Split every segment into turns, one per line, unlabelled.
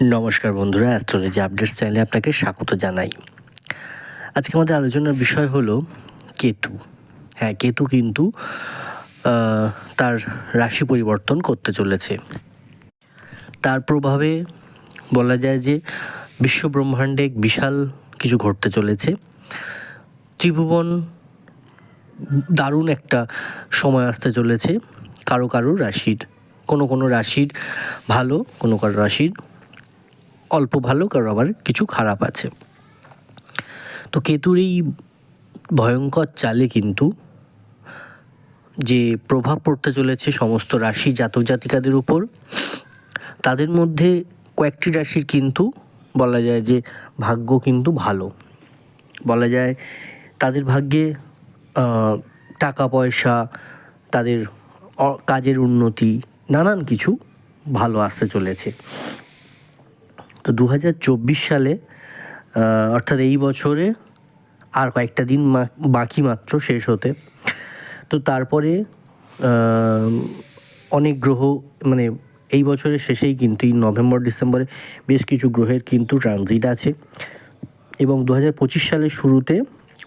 নমস্কার বন্ধুরা, astrology updates চ্যানেলে আপনাকে স্বাগত জানাই। আজকে আমাদের আলোচনার বিষয় হলো কেতু। হ্যাঁ কেতু কিন্তু তার রাশি পরিবর্তন করতে চলেছে। তার প্রভাবে বলা যায় যে বিশ্ব ব্রহ্মাণ্ডে বিশাল কিছু ঘটতে চলেছে। ত্রিভুবন দারুণ একটা সময় আসতে চলেছে, কারও কারও রাশির। কোনো কোনো রাশির ভালো, কোনো কারও রাশির অল্প ভালো কারও আবার কিছু খারাপ আছে। তো কেতুর এই ভয়ঙ্কর চালে কিন্তু যে প্রভাব পড়তে চলেছে সমস্ত রাশি জাতক জাতিকাদের উপর, তাদের মধ্যে কয়েকটি রাশির কিন্তু বলা যায় যে ভাগ্য কিন্তু ভালো। বলা যায় তাদের ভাগ্যে টাকা পয়সা, তাদের কাজের উন্নতি, নানান কিছু ভালো আসতে চলেছে। তো দু হাজার চব্বিশ সালে অর্থাৎ এই বছরে আর কয়েকটা দিন বাকি মাত্র শেষ হতে। তো তারপরে অনেক গ্রহ মানে এই বছরের শেষেই কিন্তু, এই নভেম্বর, ডিসেম্বরে বেশ কিছু গ্রহের কিন্তু ট্রানজিট আছে। এবং দু হাজার পঁচিশ সালের শুরুতে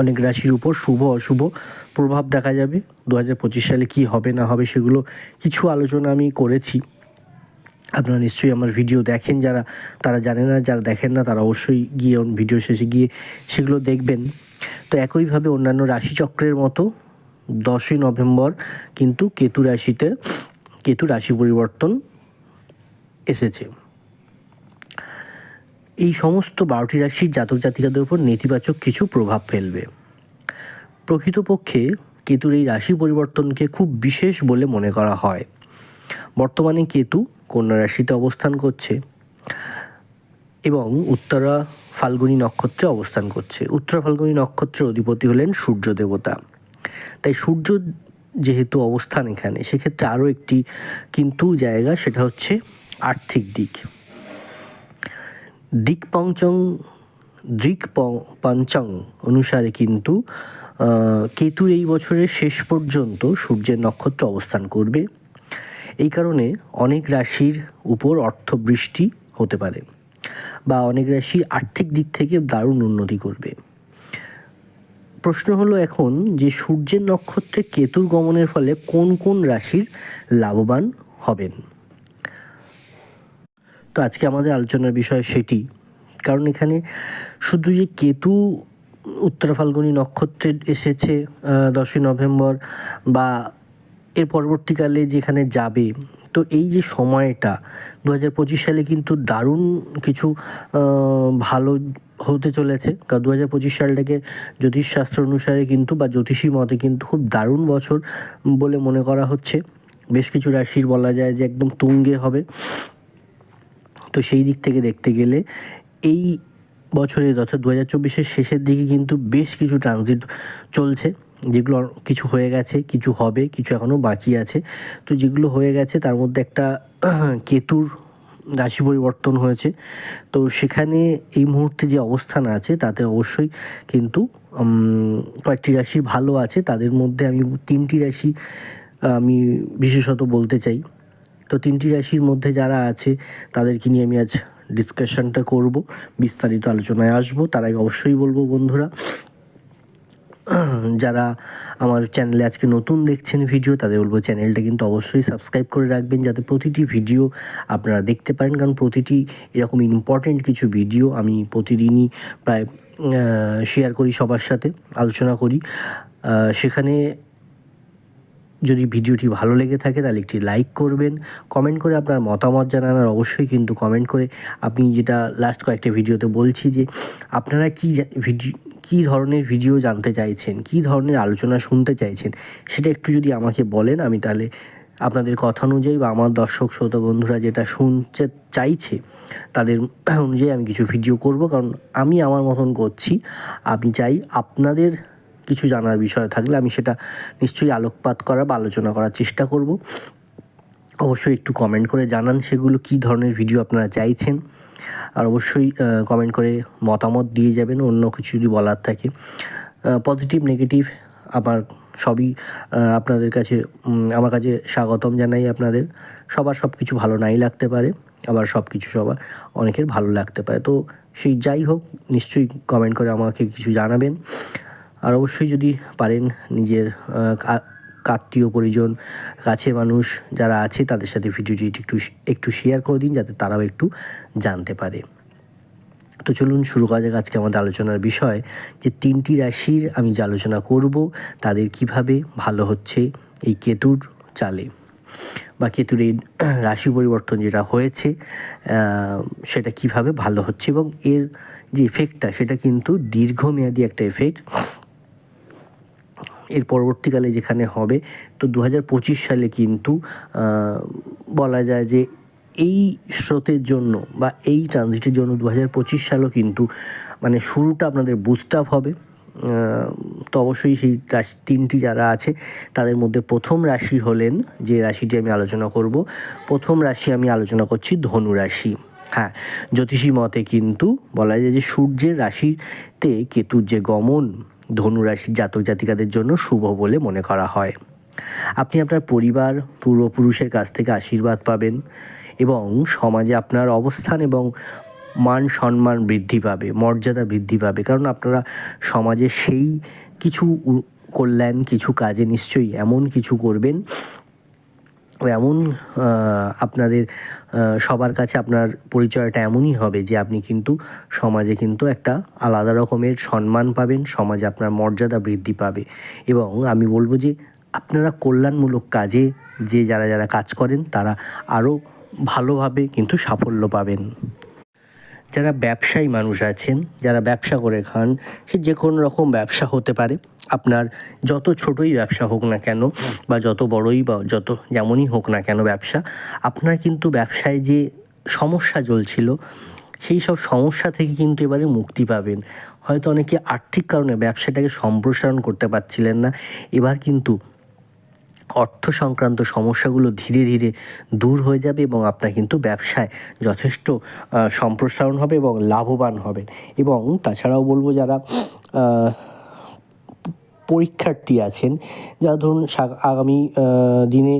অনেক রাশির উপর শুভ, অশুভ প্রভাব দেখা যাবে। দু হাজার পঁচিশ সালে কি হবে না হবে সেগুলো কিছু আলোচনা আমি করেছি। আপনারা নিশ্চয়ই আমার ভিডিও দেখেন, যারা, তারা জানে না, যারা দেখেন না, তারা অবশ্যই গিয়ে ভিডিও শেষে গিয়ে সেগুলো দেখবেন। তো একইভাবে অন্যান্য রাশিচক্রের মতো দশই নভেম্বর কিন্তু কেতু রাশিতে, কেতু রাশি পরিবর্তন এসেছে। এই সমস্ত বারোটি রাশির জাতক জাতিকাদের উপর নেতিবাচক কিছু প্রভাব ফেলবে। প্রকৃতপক্ষে কেতুর এই রাশি পরিবর্তনকে খুব বিশেষ বলে মনে করা হয়। বর্তমানে কেতু কন্যা রাশিতে অবস্থান করছে এবং উত্তরা ফাল্গুনী নক্ষত্রে অবস্থান করছে। উত্তরা ফাল্গুনী নক্ষত্রের অধিপতি হলেন সূর্য দেবতা। তাই সূর্য যেহেতু অবস্থান এখানে, সেক্ষেত্রে আরও একটি কিন্তু জায়গা সেটা হচ্ছে আর্থিক দিক। দিক পঞ্চং দিক পঞ্চং অনুসারে কিন্তু কেতু এই বছরের শেষ পর্যন্ত সূর্যের নক্ষত্র অবস্থান করবে। এই কারণে অনেক রাশির উপর অর্থবৃষ্টি হতে পারে বা অনেক রাশি আর্থিক দিক থেকে দারুণ উন্নতি করবে প্রশ্ন হলো এখন যে সূর্যের নক্ষত্রে কেতুর গমনের ফলে কোন কোন রাশির লাভবান হবেন? তো আজকে আমাদের আলোচনার বিষয় সেটি। কারণ এখানে শুধু যে কেতু, উত্তর ফাল্গুনী নক্ষত্রে এসেছে দশই নভেম্বর বা এর পরবর্তীকালে যেখানে যাবে, তো এই যে সময়টা দু হাজার পঁচিশ সালে কিন্তু দারুণ কিছু ভালো হতে চলেছে। কারণ দু হাজার পঁচিশ সালটাকে জ্যোতিষশাস্ত্র অনুসারে কিন্তু বা জ্যোতিষী মতে কিন্তু খুব দারুণ বছর বলে মনে করা হচ্ছে। বেশ কিছু রাশির বলা যায় যে একদম তুঙ্গে হবে। তো সেই দিক থেকে দেখতে গেলে এই বছরের অর্থাৎ দু হাজার চব্বিশের শেষের দিকে কিন্তু বেশ কিছু ট্রানজিট চলছে। যেগুলো কিছু হয়ে গেছে, কিছু হবে, কিছু এখনও বাকি আছে। তো যেগুলো হয়ে গেছে, তার মধ্যে একটা কেতুর রাশি পরিবর্তন হয়েছে। তো সেখানে এই মুহূর্তে যে অবস্থান আছে, তাতে অবশ্যই কিন্তু কয়েকটি রাশি ভালো আছে। তাদের মধ্যে আমি তিনটি রাশি, আমি বিশেষত বলতে চাই। তো তিনটি রাশির মধ্যে যারা আছে, তাদেরকে নিয়ে আমি আজ ডিসকাশনটা করব। বিস্তারিত আলোচনায় আসব। তার আগে অবশ্যই বলব বন্ধুরা যারা আমার চ্যানেলে আজকে নতুন দেখছেন ভিডিও তাদের বলব চ্যানেলটা কিন্তু অবশ্যই সাবস্ক্রাইব করে রাখবেন যাতে প্রতিটি ভিডিও আপনারা দেখতে পারেন। কারণ প্রতিটি এরকম ইম্পর্টেন্ট কিছু ভিডিও আমি প্রতিদিনই প্রায় শেয়ার করি সবার সাথে, আলোচনা করি। সেখানে যদি ভিডিওটি ভালো লেগে থাকে তাহলে একটি লাইক করবেন। কমেন্ট করে আপনার মতামত জানান আর অবশ্যই কিন্তু কমেন্ট করে আপনি যেটা লাস্ট কয়েকটা ভিডিওতে বলছি যে, আপনারা কী ভিডিও কী ধরনের ভিডিও জানতে চাইছেন, কী ধরনের আলোচনা শুনতে চাইছেন, সেটা একটু যদি আমাকে বলেন, আমি তাহলে আপনাদের কথা অনুযায়ী বা আমার দর্শক, শ্রোত বন্ধুরা যেটা শুনতে চাইছে, তাদের অনুযায়ী আমি কিছু ভিডিও করব। কারণ আমি আমার মতন করছি। আমি চাই আপনাদের কিছু জানার বিষয় থাকলে আমি সেটা নিশ্চয়ই আলোকপাত করা বা আলোচনা করার চেষ্টা করব। অবশ্যই একটু কমেন্ট করে জানান সেগুলো কী ধরনের ভিডিও আপনারা চাইছেন। আর অবশ্যই কমেন্ট করে মতামত দিয়ে যাবেন, অন্য কিছু যদি বলার থাকে। পজিটিভ নেগেটিভ আমার সবই আপনাদের কাছে আমার কাছে স্বাগতম জানাই আপনাদের। সবার সব কিছু ভালো নাই লাগতে পারে, আবার সব কিছু সবার অনেকের ভালো লাগতে পারে। তো সেই যাই হোক, নিশ্চয়ই কমেন্ট করে আমাকে কিছু জানাবেন। আর অবশ্যই যদি পারেন নিজের আত্মীয় পরিজন, কাছের মানুষ যারা আছে তাদের সাথে ভিডিওটি একটু একটু শেয়ার করে দিন যাতে তারাও একটু জানতে পারে। তো চলুন শুরু করা যাক আজকে আমাদের আলোচনার বিষয়, যে তিনটি রাশির আমি যে আলোচনা করব, তাদের কীভাবে ভালো হচ্ছে এই কেতুর চালে। বা কেতুর এই রাশি পরিবর্তন যেটা হয়েছে সেটা কীভাবে ভালো হচ্ছে এবং এর যে এফেক্টটা সেটা কিন্তু দীর্ঘমেয়াদী একটা এফেক্ট এর পরবর্তীকালে যেখানে হবে, তো দু হাজার পঁচিশ সালে কিন্তু বলা যায় যে এই স্রোতের জন্য বা এই ট্রানজিটের জন্য দু হাজার পঁচিশ সালও কিন্তু মানে শুরুটা আপনাদের বুস্ট আপ হবে। তো অবশ্যই সেই রাশি তিনটি যারা আছে, তাদের মধ্যে প্রথম রাশি হলেন যে রাশিটি আমি আলোচনা করব। প্রথম রাশি আমি আলোচনা করছি ধনু রাশি। হ্যাঁ জ্যোতিষী মতে কিন্তু বলা যায় যে সূর্যের রাশিতে কেতুর যে গমন ধনু রাশির জাতক জাতিকাদের জন্য শুভ বলে মনে করা হয়। আপনি আপনার পরিবার, পূর্বপুরুষের কাছ থেকে আশীর্বাদ পাবেন এবং সমাজে আপনার অবস্থান এবং মান সম্মান বৃদ্ধি পাবে, মর্যাদা বৃদ্ধি পাবে। কারণ আপনারা সমাজে সেই কিছু কল্যাণ, কিছু কাজে নিশ্চয়ই এমন কিছু করবেন এমন আপনাদের সবার কাছে আপনার পরিচয়টা এমনই হবে যে আপনি কিন্তু সমাজে কিন্তু একটা আলাদা রকমের সম্মান পাবেন, সমাজে আপনার মর্যাদা বৃদ্ধি পাবে। এবং আমি বলব যে আপনারা কল্যাণমূলক কাজে যে যারা যারা কাজ করেন, তারা আরও ভালোভাবে কিন্তু সাফল্য পাবেন। যারা ব্যবসায়ী মানুষ আছেন, যারা ব্যবসা করে খান, সে যে কোনো রকম ব্যবসা হতে পারে। আপনার যত ছোটই ব্যবসা হোক না কেন বা যত বড়ই বা যত যেমনই হোক না কেন ব্যবসা, আপনার কিন্তু ব্যবসায় যে সমস্যা চলছিল, সেই সব সমস্যা থেকে কিন্তু এবারে মুক্তি পাবেন। হয়তো অনেকে আর্থিক কারণে ব্যবসাটাকে সম্প্রসারণ করতে পারছিলেন না। এবার কিন্তু অর্থ সংক্রান্ত সমস্যাগুলো ধীরে ধীরে দূর হয়ে যাবে এবং আপনার কিন্তু ব্যবসায় যথেষ্ট সম্প্রসারণ হবে এবং লাভবান হবেন। এবং তাছাড়াও বলব যারা পরীক্ষার্থী আছেন। যারা ধরুন আগামী দিনে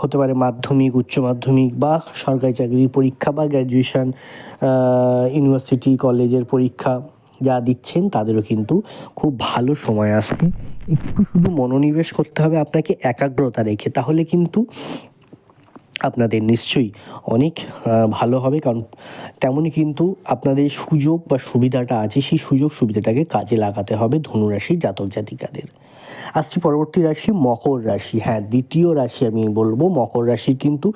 হতে পারে মাধ্যমিক, উচ্চ মাধ্যমিক বা সরকারি চাকরির পরীক্ষা বা গ্র্যাজুয়েশান ইউনিভার্সিটি কলেজের পরীক্ষা যা দিচ্ছেন তাদেরও কিন্তু খুব ভালো সময় আসবে। একটু শুধু মনোনিবেশ করতে হবে, আপনাকে একাগ্রতা রেখে। তাহলে কিন্তু আপনাদের নিশ্চয়ই অনেক ভালো হবে। কারণ তেমনই কিন্তু আপনাদের সুযোগ বা সুবিধাটা আছে, সেই সুযোগ সুবিধাটাকে কাজে লাগাতে হবে ধনুরাশির জাতক জাতিকাদের। আসছি পরবর্তী রাশি, মকর রাশি। হ্যাঁ দ্বিতীয় রাশি আমি বলব। মকর রাশি কিন্তু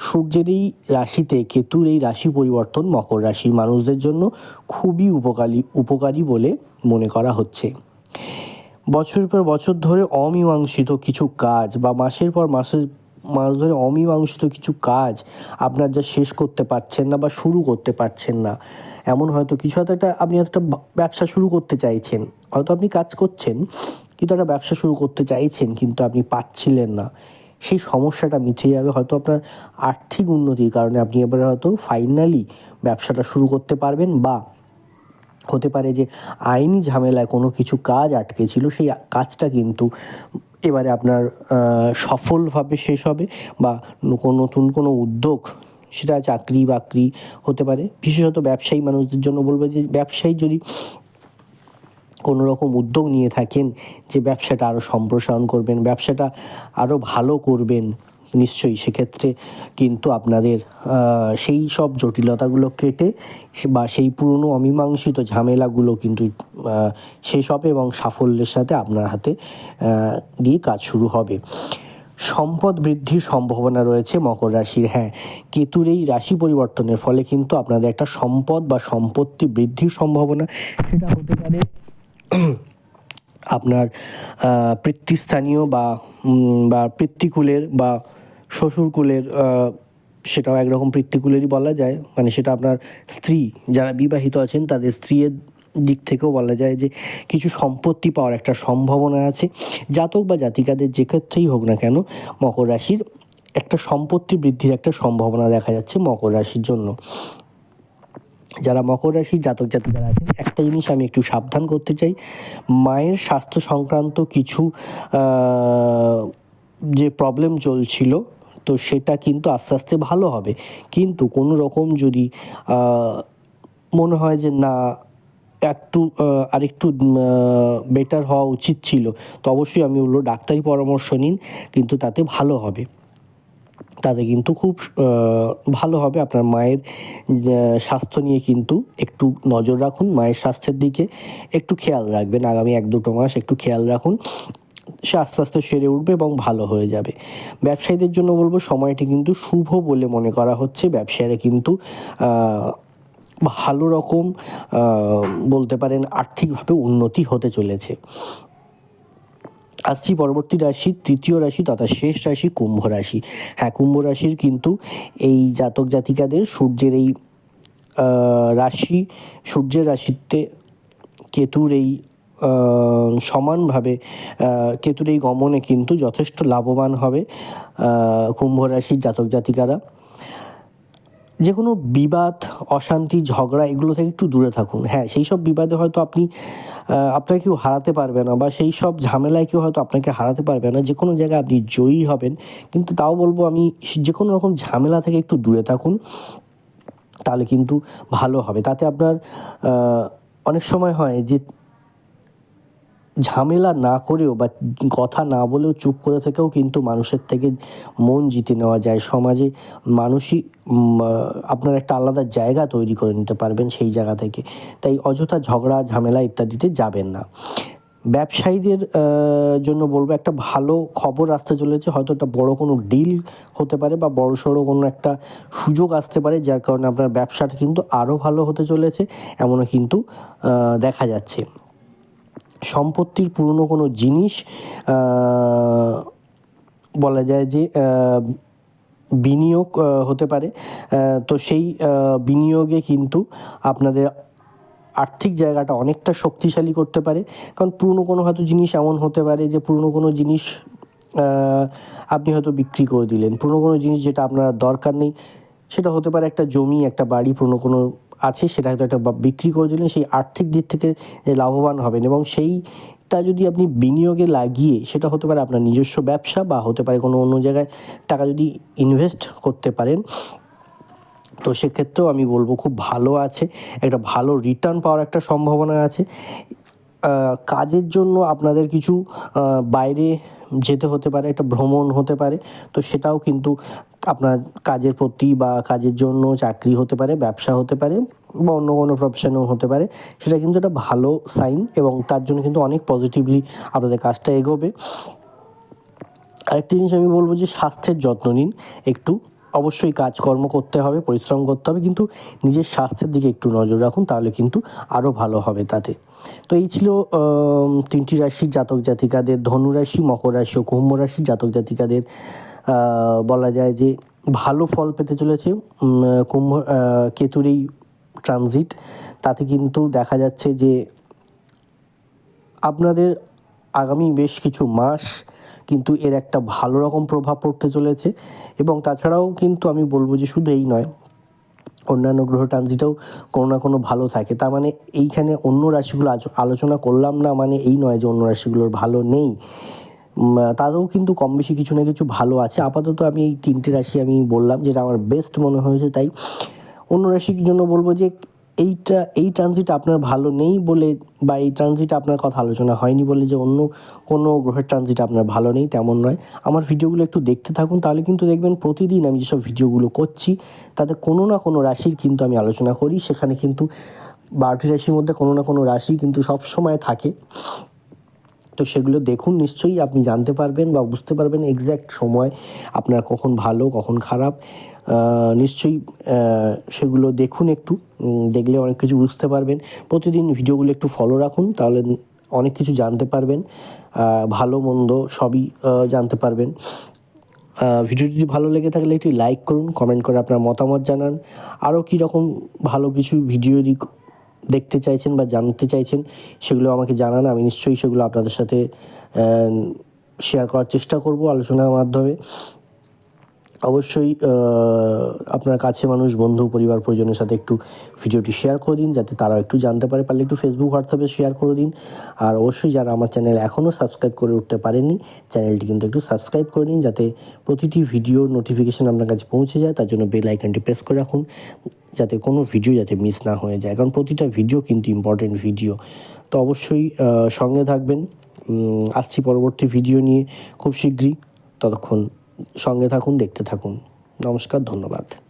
সূর্যের এই রাশিতে কেতুর এই রাশি পরিবর্তন মকর রাশির মানুষদের জন্য খুবই উপকারী উপকারী বলে মনে করা হচ্ছে। বছরের পর বছর ধরে অমীমাংসিত কিছু কাজ বা মাসের পর মাসের মাস ধরে অমীমাংসিত কিছু কাজ আপনার যা শেষ করতে পারছেন না বা শুরু করতে পারছেন না। এমন হয়তো কিছু হয়তো একটা আপনি একটা ব্যবসা শুরু করতে চাইছেন। হয়তো আপনি কাজ করছেন, কিন্তু একটা ব্যবসা শুরু করতে চাইছেন, কিন্তু আপনি পাচ্ছিলেন না। সেই সমস্যাটা মিটে যাবে হয়তো আপনার আর্থিক উন্নতির কারণে। আপনি এবার হয়তো ফাইনালি ব্যবসাটা শুরু করতে পারবেন বা হতে পারে যে আইনি ঝামেলায় কোনো কিছু কাজ আটকে ছিল, সেই কাজটা কিন্তু এবারে আপনার সফলভাবে শেষ হবে বা কোনো নতুন কোনো উদ্যোগ, সেটা চাকরি বাকরি হতে পারে। বিশেষত ব্যবসায়ী মানুষদের জন্য বলব যে, ব্যবসায়ী যদি কোনো রকম উদ্যোগ নিয়ে থাকেন যে, ব্যবসাটা আরও সম্প্রসারণ করবেন, ব্যবসাটা আরও ভালো করবেন নিশ্চয়ই সেক্ষেত্রে কিন্তু আপনাদের সেই সব জটিলতাগুলো কেটে বা সেই পুরনো অমীমাংসিত ঝামেলাগুলো কিন্তু শেষ হবে এবং সাফল্যের সাথে আপনার হাতে দিয়ে কাজ শুরু হবে। সম্পদ বৃদ্ধির সম্ভাবনা রয়েছে মকর রাশির হ্যাঁ। কেতুর এই রাশি পরিবর্তনের ফলে কিন্তু আপনাদের একটা সম্পদ বা সম্পত্তি বৃদ্ধির সম্ভাবনা, সেটা হতে পারে আপনার পিতৃস্থানীয় বা বা পিতৃকুলের বা শ্বশুরকুলের সেটাও একরকম পিতৃকুলেরই বলা যায়। মানে সেটা আপনার স্ত্রী, যারা বিবাহিত আছেন, তাদের স্ত্রীর দিক থেকেও বলা যায় যে কিছু সম্পত্তি পাওয়ার একটা সম্ভাবনা আছে। জাতক বা জাতিকাদের যে ক্ষেত্রেই হোক না কেন, মকর রাশির একটা সম্পত্তি বৃদ্ধির একটা সম্ভাবনা দেখা যাচ্ছে মকর রাশির জন্য। যারা মকর রাশির জাতক জাতিকারা আছেন, একটা জিনিস আমি একটু সাবধান করতে চাই। মায়ের স্বাস্থ্য সংক্রান্ত কিছু যে প্রবলেম চলছিল তো সেটা কিন্তু আস্তে আস্তে ভালো হবে। কিন্তু কোনো রকম যদি মনে হয় যে না, একটু আরেকটু বেটার হওয়া উচিত ছিল, তো অবশ্যই আমি বলব ডাক্তারি পরামর্শ নিন, কিন্তু তাতে ভালো হবে। তাতে কিন্তু খুব ভালো হবে আপনার মায়ের স্বাস্থ্য নিয়ে কিন্তু একটু নজর রাখুন, মায়ের স্বাস্থ্যের দিকে একটু খেয়াল রাখবেন। আগামী এক দুটো মাস একটু খেয়াল রাখুন। সে আস্তে আস্তে সেরে উঠবে এবং ভালো হয়ে যাবে। ব্যবসায়ীদের জন্য বলব সময়টি কিন্তু শুভ বলে মনে করা হচ্ছে। ব্যবসায়ীরা কিন্তু ভালো রকম বলতে পারেন আর্থিকভাবে উন্নতি হতে চলেছে। আসছি পরবর্তী রাশি, তৃতীয় রাশি তথা শেষ রাশি, কুম্ভ রাশি। হ্যাঁ কুম্ভ রাশির কিন্তু এই জাতক জাতিকাদের সূর্যের এই রাশি, সূর্যের রাশিতে কেতুর এই সমানভাবে কেতুর এই গমনে কিন্তু যথেষ্ট লাভবান হবে কুম্ভ রাশির জাতক জাতিকারা। যে কোনো বিবাদ, অশান্তি, ঝগড়া, এগুলো থেকে একটু দূরে থাকুন। হ্যাঁ সেই সব বিবাদে হয়তো আপনি আপনাকে কেউ হারাতে পারবে না বা সেই সব ঝামেলায় কেউ হয়তো আপনাকে হারাতে পারবে না। যে কোনো জায়গায় আপনি জয়ী হবেন, কিন্তু তাও বলব আমি যে কোনো রকম ঝামেলা থেকে একটু দূরে থাকুন, তাহলে কিন্তু ভালো হবে। তাতে আপনার অনেক সময় হয় যে ঝামেলা না করেও বা কথা না বলেও চুপ করে থেকেও কিন্তু মানুষের থেকে মন জিতে নেওয়া যায়। সমাজে মানুষই আপনার একটা আলাদা জায়গা তৈরি করে নিতে পারবেন সেই জায়গা থেকে। তাই অযথা ঝগড়া, ঝামেলা ইত্যাদিতে যাবেন না। ব্যবসায়ীদের জন্য বলব একটা ভালো খবর আসতে চলেছে। হয়তো একটা বড় কোনো ডিল হতে পারে বা বড় সড়ো কোনো একটা সুযোগ আসতে পারে, যার কারণে আপনার ব্যবসাটা কিন্তু আরও ভালো হতে চলেছে। এমনও কিন্তু দেখা যাচ্ছে। সম্পত্তির পুরনো কোনো জিনিস বলা যায় যে বিনিয়োগ হতে পারে। তো সেই বিনিয়োগে কিন্তু আপনাদের আর্থিক জায়গাটা অনেকটা শক্তিশালী করতে পারে। কারণ পুরনো কোনো হয়তো জিনিস এমন হতে পারে যে, পুরনো কোনো জিনিস আপনি হয়তো বিক্রি করে দিলেন। পুরনো কোনো জিনিস যেটা আপনার দরকার নেই, সেটা হতে পারে একটা জমি, একটা বাড়ি, পুরনো কোনো আছে, সেটা একটা বিক্রি করে দিলেন, সেই আর্থিক দিক থেকে লাভবান হবেন এবং সেইটা যদি আপনি বিনিয়োগে লাগিয়ে, সেটা হতে পারে আপনার নিজস্ব ব্যবসা বা হতে পারে কোনো অন্য জায়গায় টাকা যদি ইনভেস্ট করতে পারেন, তো সেক্ষেত্রেও আমি বলব খুব ভালো আছে, একটা ভালো রিটার্ন পাওয়ার একটা সম্ভাবনা আছে। কাজের জন্য আপনাদের কিছু বাইরে যেতে হতে পারে, একটা ভ্রমণ হতে পারে, তো সেটাও কিন্তু আপনার কাজের প্রতি বা কাজের জন্য চাকরি হতে পারে, ব্যবসা হতে পারে বা অন্য কোনো প্রফেশনও হতে পারে, সেটা কিন্তু একটা ভালো সাইন এবং তার জন্য কিন্তু অনেক পজিটিভলি আপনাদের কাজটা এগোবে। আরেকটি জিনিস আমি বলব যে স্বাস্থ্যের যত্ন নিন, একটু অবশ্যই কাজকর্ম করতে হবে, পরিশ্রম করতে হবে, কিন্তু নিজের স্বাস্থ্যের দিকে একটু নজর রাখুন, তাহলে কিন্তু আরও ভালো হবে তাতে। তো এই ছিল তিনটি রাশির জাতক জাতিকাদের, ধনু রাশি, মকর রাশি ও কুম্ভ রাশির জাতক জাতিকাদের বলা যায় যে ভালো ফল পেতে চলেছে কুম্ভ কেতুর এই ট্রানজিট তাতে কিন্তু দেখা যাচ্ছে যে আপনাদের আগামী বেশ কিছু মাস কিন্তু এর একটা ভালো রকম প্রভাব পড়তে চলেছে এবং তাছাড়াও কিন্তু আমি বলব যে শুধু এই নয়, অন্যান্য গ্রহ ট্রানজিটেও কোনো না কোনো ভালো থাকে। তার মানে এইখানে অন্য রাশিগুলো আলোচনা করলাম না মানে এই নয় যে অন্য রাশিগুলোর ভালো নেই। উম, তাদেরও কিন্তু কম বেশি কিছু না কিছু ভালো আছে। আপাতত আমি এই তিনটে রাশি আমি বললাম যেটা আমার বেস্ট মনে হয়েছে তাই অন্য রাশির জন্য বলব যে এইটা এই ট্রানজিট আপনার ভালো নেই বলে বা এই ট্রানজিট আপনার কথা আলোচনা হয়নি বলে যে অন্য কোনো গ্রহের ট্রানজিট আপনার ভালো নেই তেমন নয়। আমার ভিডিওগুলো একটু দেখতে থাকুন তাহলে কিন্তু দেখবেন প্রতিদিন আমি যেসব ভিডিওগুলো করছি তাতে কোনো না কোনো রাশির কিন্তু আমি আলোচনা করি সেখানে কিন্তু বারোটি রাশির মধ্যে কোনো না কোনো রাশি কিন্তু সব সময় থাকে। তো সেগুলো দেখুন, নিশ্চয়ই আপনি জানতে পারবেন বা বুঝতে পারবেন এক্স্যাক্ট সময় আপনার কখন ভালো, কখন খারাপ। নিশ্চয়ই সেগুলো দেখুন একটু দেখলে অনেক কিছু বুঝতে পারবেন। প্রতিদিন ভিডিওগুলো একটু ফলো রাখুন, তাহলে অনেক কিছু জানতে পারবেন। ভালো, মন্দ সবই জানতে পারবেন। ভিডিও যদি ভালো লেগে থাকলে একটি লাইক করুন কমেন্ট করে আপনার মতামত জানান। আরও কীরকম ভালো কিছু ভিডিও দিক দেখতে চাইছেন বা জানতে চাইছেন, সেগুলো আমাকে জানান। আমি নিশ্চয়ই সেগুলো আপনাদের সাথে শেয়ার করার চেষ্টা করব আলোচনার মাধ্যমে। অবশ্যই আপনার কাছে মানুষ, বন্ধু, পরিবার, পরিজনের সাথে একটু ভিডিওটি শেয়ার করে দিন, যাতে তারা একটু জানতে পারে। পারলে একটু ফেসবুক হোয়াটসঅ্যাপে শেয়ার করে দিন। আর অবশ্যই যারা আমার চ্যানেল এখনও সাবস্ক্রাইব করে উঠতে পারেননি চ্যানেলটি কিন্তু একটু সাবস্ক্রাইব করে নিন, যাতে প্রতিটি ভিডিওর নোটিফিকেশান আপনার কাছে পৌঁছে যায়। তার জন্য বেল আইকনটি প্রেস করে রাখুন, যাতে কোনো ভিডিও যাতে মিস না হয়ে যায়। কারণ প্রতিটা ভিডিও কিন্তু ইম্পর্টেন্ট ভিডিও তো অবশ্যই সঙ্গে থাকবেন। আসছি পরবর্তী ভিডিও নিয়ে খুব শীঘ্রই। ততক্ষণ সঙ্গে থাকুন দেখতে থাকুন। নমস্কার ধন্যবাদ।